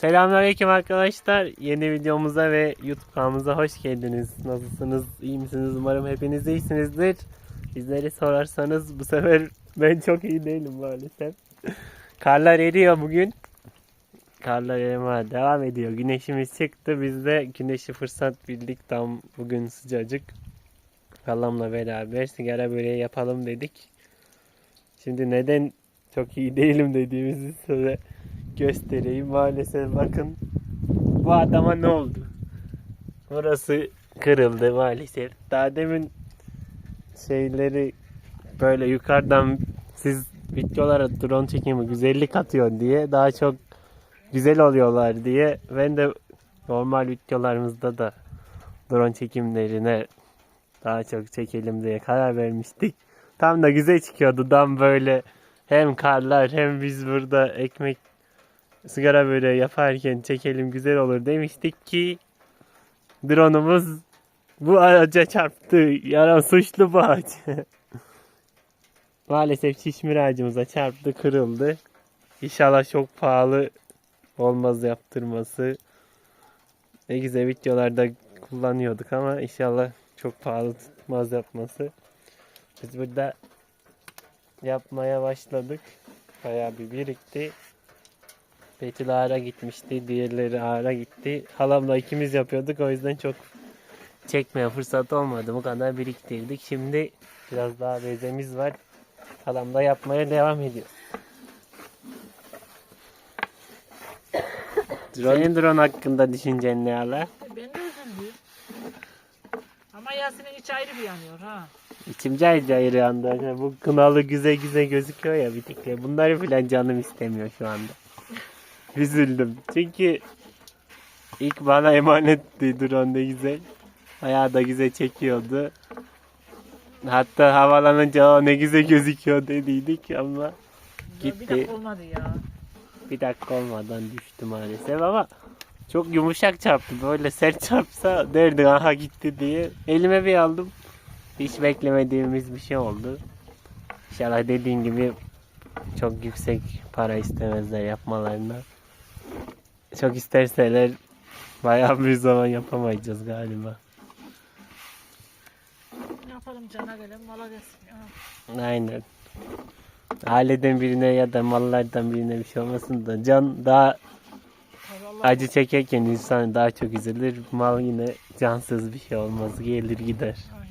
Selamünaleyküm arkadaşlar. Yeni videomuza ve YouTube kanalımıza hoş geldiniz. Nasılsınız? İyi misiniz? Umarım hepiniz iyisinizdir. Bizleri sorarsanız bu sefer ben çok iyi değilim maalesef. Karlar eriyor bugün. Karlar erimeye devam ediyor. Güneşimiz çıktı. Biz de güneşi fırsat bildik. Tam bugün sıcacık. Halamla beraber sigara böreği yapalım dedik. Şimdi neden çok iyi değilim dediğimizi size göstereyim. Maalesef bakın bu adama ne oldu? Burası kırıldı maalesef. Daha demin şeyleri böyle yukarıdan siz videolara drone çekimi güzellik atıyor diye daha çok güzel oluyorlar diye ben de normal videolarımızda da drone çekimlerine daha çok çekelim diye karar vermiştik. Tam da güzel çıkıyordu. Tam böyle hem karlar hem biz burada ekmek sigara böyle yaparken çekelim güzel olur demiştik ki drone'umuz bu ağaca çarptı. Yaran suçlu bu ağaç. Maalesef çişmir ağacımıza çarptı kırıldı. İnşallah çok pahalı olmaz yaptırması. Ne güzel videolarda kullanıyorduk ama inşallah çok pahalı tutmaz yapması. Biz burada yapmaya başladık. Bayağı bir birikti. Betül ağara gitmişti. Diğerleri ağara gitti. Halamla ikimiz yapıyorduk. O yüzden çok çekmeye fırsat olmadı. Bu kadar biriktirdik. Şimdi biraz daha bezemiz var. Halam da yapmaya devam ediyor. Senin drone hakkında düşüncen ne hala? Ben de üzüldüm. Ama Yasin'in içi ayrı bir yanıyor ha. İçim cayır cayır yandı. Bu kınalı güzel güzel gözüküyor ya bir de. Bunları filan canım istemiyor şu anda. Üzüldüm. Çünkü ilk bana emanetti drone ne güzel. Bayağı da güzel çekiyordu. Hatta havalanınca "Aa, ne güzel gözüküyor dediydik ama Gitti. Bir dakika olmadı ya. bir dakika olmadan düştü maalesef ama çok yumuşak çarptı. Böyle sert çarpsa derdik aha gitti diye. Elime bir aldım. Hiç beklemediğimiz bir şey oldu. İnşallah dediğin gibi çok yüksek para istemezler yapmalarına. Çok isterseler bayağı bir zaman yapamayacağız galiba. Yapalım cana gelen mala gelsin. Aynen. Aileden birine ya da mallardan birine bir şey olmasın da can daha acı çekerken insan daha çok üzülür. Mal yine cansız bir şey olmaz. Gelir gider. Aynen.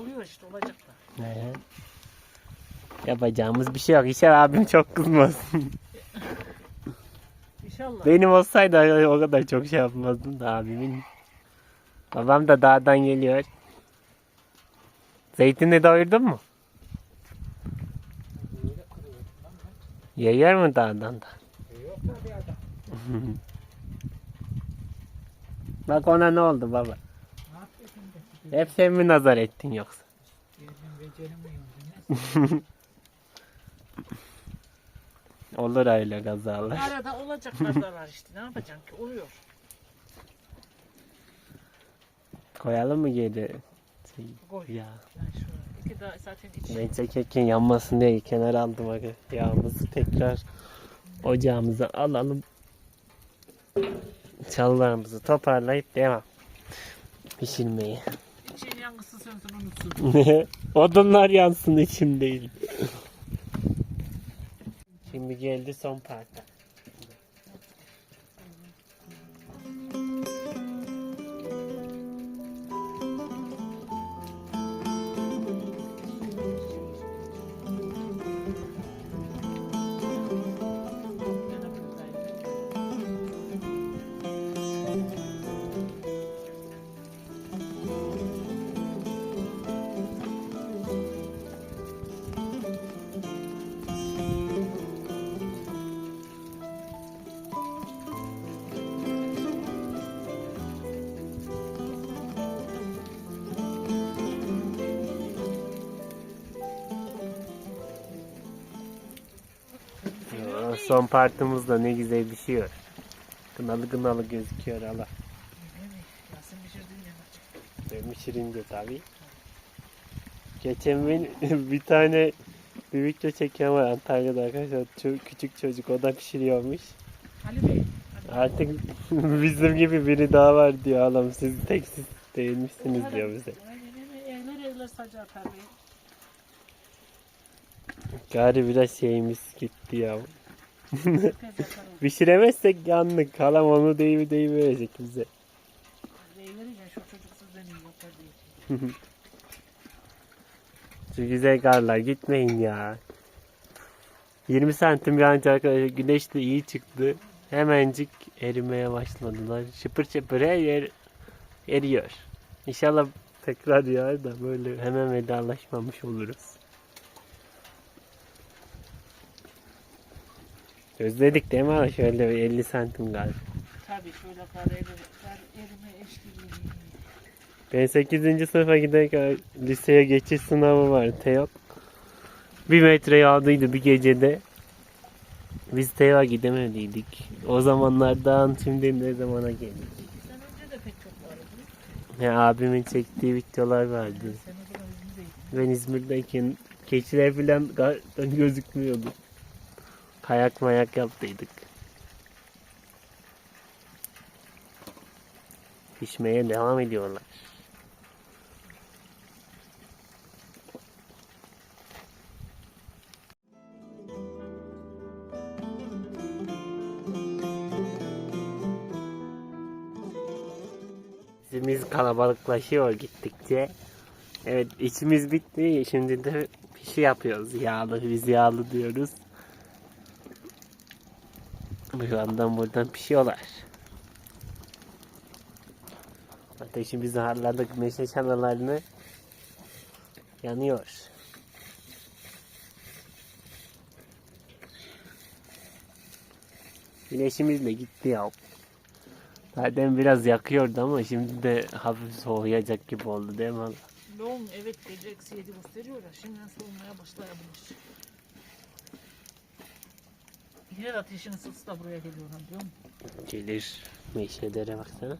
Oluyor işte olacak da. Yapacağımız bir şey yok. İnşallah abim çok kızmasın. İnşallah. Benim olsaydı o kadar çok şey yapmazdım da abimin. Babam da dağdan geliyor. Zeytini doyurdun mu? Yayar mı dağdan da? Bak ona ne oldu baba? Ne? Hep sen mi nazar ettin yoksa? Beceremiyorum. Olur öyle kazalar. Arada olacak kazalar işte. Ne yapacaksın ki? Oluyor. Koyalım mı geri? Şey, Koy. ya. Yani iki daha zaten iç. Ben çekerken yanmasın diye kenara aldım aga. Yağımızı tekrar ocağımıza alalım. Çalılarımızı toparlayıp devam. Pişirmeye. İçin yangısı sönsün unutsun. Odunlar yansın içim değil. Şimdi geldi son parça. Son partımız da ne güzel pişiyor. Kınalı kınalı gözüküyor Allah. Ben pişirince tabii. Geçen gün bir tane bir video çeken var Antalya'da arkadaşlar. Ço- küçük çocuk o da pişiriyormuş. Ali Bey. hadi. Artık bizim gibi biri daha var diyor halam. Siz tek siz değilmişsiniz diyor bize. Evler evler. Gari biraz şeyimiz gitti ya. Pişiremezsek yandık. Halam onu deyivi deyivi verecek bize. Şu güzel karlar gitmeyin ya. 20 santim yağınca arkadaşlar güneş de iyi çıktı. Hemencik erimeye başladılar. Şıpır şıpır her yer eriyor. İnşallah tekrar yağar da böyle hemen vedalaşmamış oluruz. Özledik değil mi hala? Şöyle bir 50 santim galiba. Tabii şöyle kar erime, kar erime. Ben 8. sınıfa giderken liseye geçiş sınavı var TEOK. Bir metre yağdıydı bir gecede. Biz TEOK'a gidemediydik. O zamanlardan şimdi ne zamana geldik. Sene önce de pek çok vardı. Ya abimin çektiği videolar vardı. Sen o zaman İzmir'deydin. Ben İzmir'deyken keçiler falan gözükmüyordu. Kayak mayak yaptıydık. Pişmeye devam ediyorlar. Dizimiz kalabalıklaşıyor gittikçe. Evet içimiz bitti. Şimdi de pişi yapıyoruz. Yağlı. Biz yağlı diyoruz. Şu yandan buradan pişiyorlar. Ateşimizi harladık. Meşe çanalarını yanıyor. Güneşimiz de gitti ya. Zaten biraz yakıyordu ama şimdi de hafif soğuyacak gibi oldu değil mi? hala? Yoğun evet gece eksi yedi gösteriyor da şimdiden soğumaya başlayabilir. Yer ateşin ısısı da buraya geliyor lan diyor musun? Gelir meşelere baksana.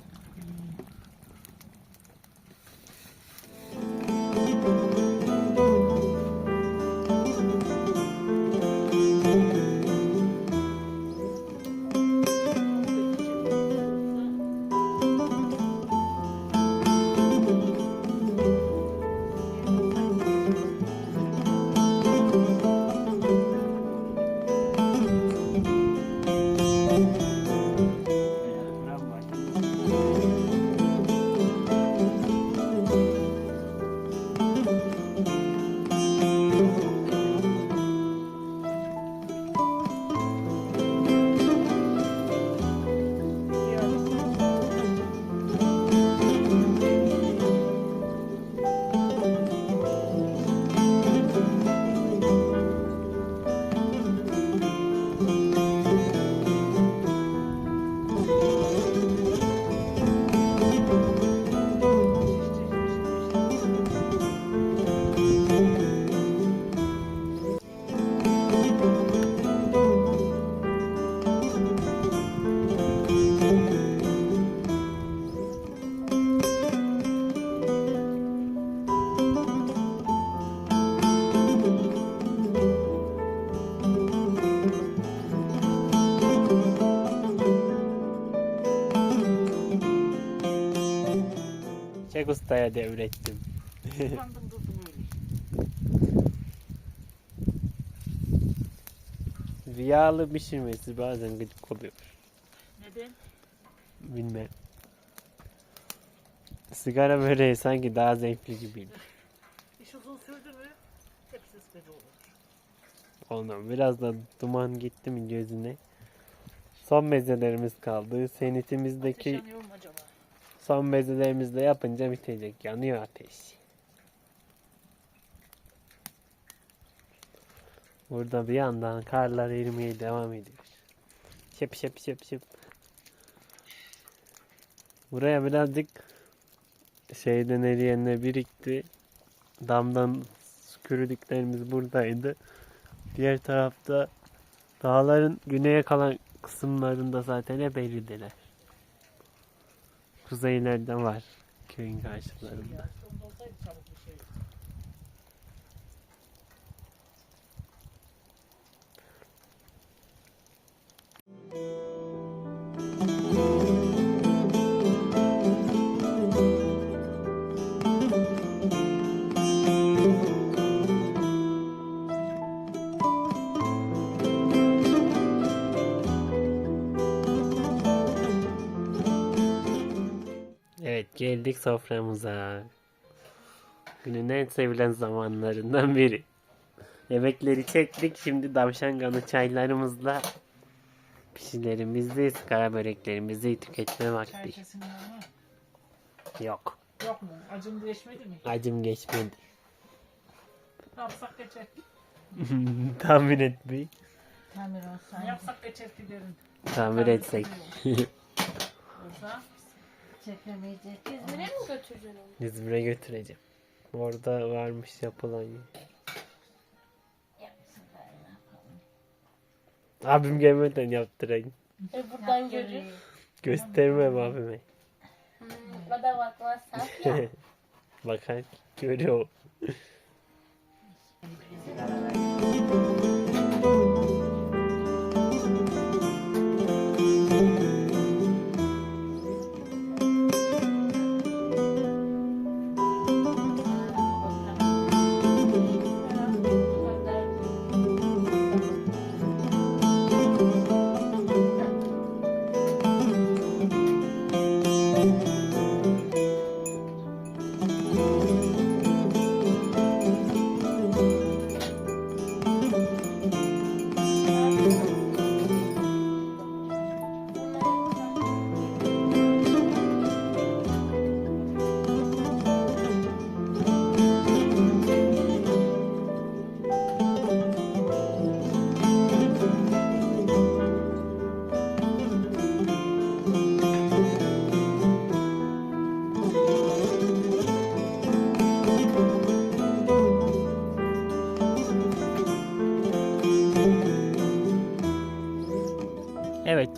Çek ustaya devrettim. Kullandım durdum öyle. Yağlı pişirmesi bazen gıcık oluyor. Neden? Bilmem. Sigara böreği sanki daha zevkli gibiydi. İş uzun sürdü mü hepsi sıkıcı olur. Ondan biraz da duman gitti mi gözüne. Son mezelerimiz kaldı. Senitimizdeki Ateş yanıyor mu acaba? Son mezelerimizi de yapınca bitecek. Yanıyor ateş. Burada bir yandan karlar erimeye devam ediyor. Şıp şıp şıp şıp. Buraya birazcık şeyden eriyenle birikti. Damdan kürüdüklerimiz buradaydı. Diğer tarafta dağların güneye kalan kısımlarında zaten hep eridiler. Kuzeylerde var köyün karşılarında. Ya, onda şey. Geldik soframıza. Günün en sevilen zamanlarından biri. Yemekleri çektik. Şimdi davşan kanı çaylarımızla pişilerimizi, kara böreklerimizi tüketme Çay vakti. mı? Yok. Yok mu? Acım değişmedi mi? Acım geçmedi. Ne yapsak geçer. Tahmin et bir. Tamir Ne olsaydı yapsak geçer giderim. Tahmin etsek. Olsa çekemeyecek. İzmir'e mi götüreceksin onu? İzmir'e götüreceğim. Orada varmış yapılan yer. Abim gelmeden yaptırayım. E buradan görür. Göstermem abime. Hmm, o da bakmazsak ya. Bakar görüyor.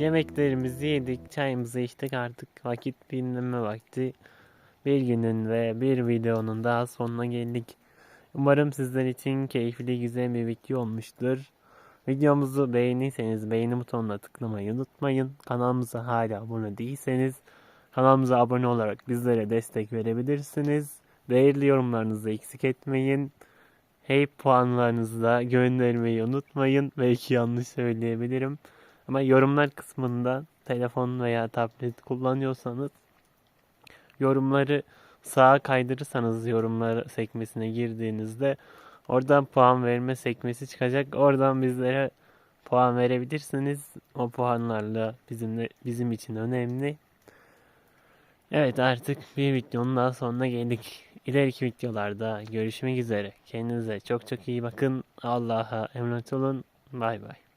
Yemeklerimizi yedik, çayımızı içtik artık vakit dinlenme vakti. Bir günün ve bir videonun daha sonuna geldik. Umarım sizler için keyifli güzel bir video olmuştur. Videomuzu beğenirseniz beğeni butonuna tıklamayı unutmayın. Kanalımıza hala abone değilseniz kanalımıza abone olarak bizlere destek verebilirsiniz. Değerli yorumlarınızı eksik etmeyin. Hey puanlarınızı da göndermeyi unutmayın. Belki yanlış söyleyebilirim. Ama yorumlar kısmında telefon veya tablet kullanıyorsanız yorumları sağa kaydırırsanız yorumlar sekmesine girdiğinizde oradan puan verme sekmesi çıkacak. Oradan bizlere puan verebilirsiniz. O puanlarla bizimle bizim için önemli. Evet artık bir videonun daha sonuna geldik. İleriki videolarda görüşmek üzere. Kendinize çok çok iyi bakın. Allah'a emanet olun. Bay bay.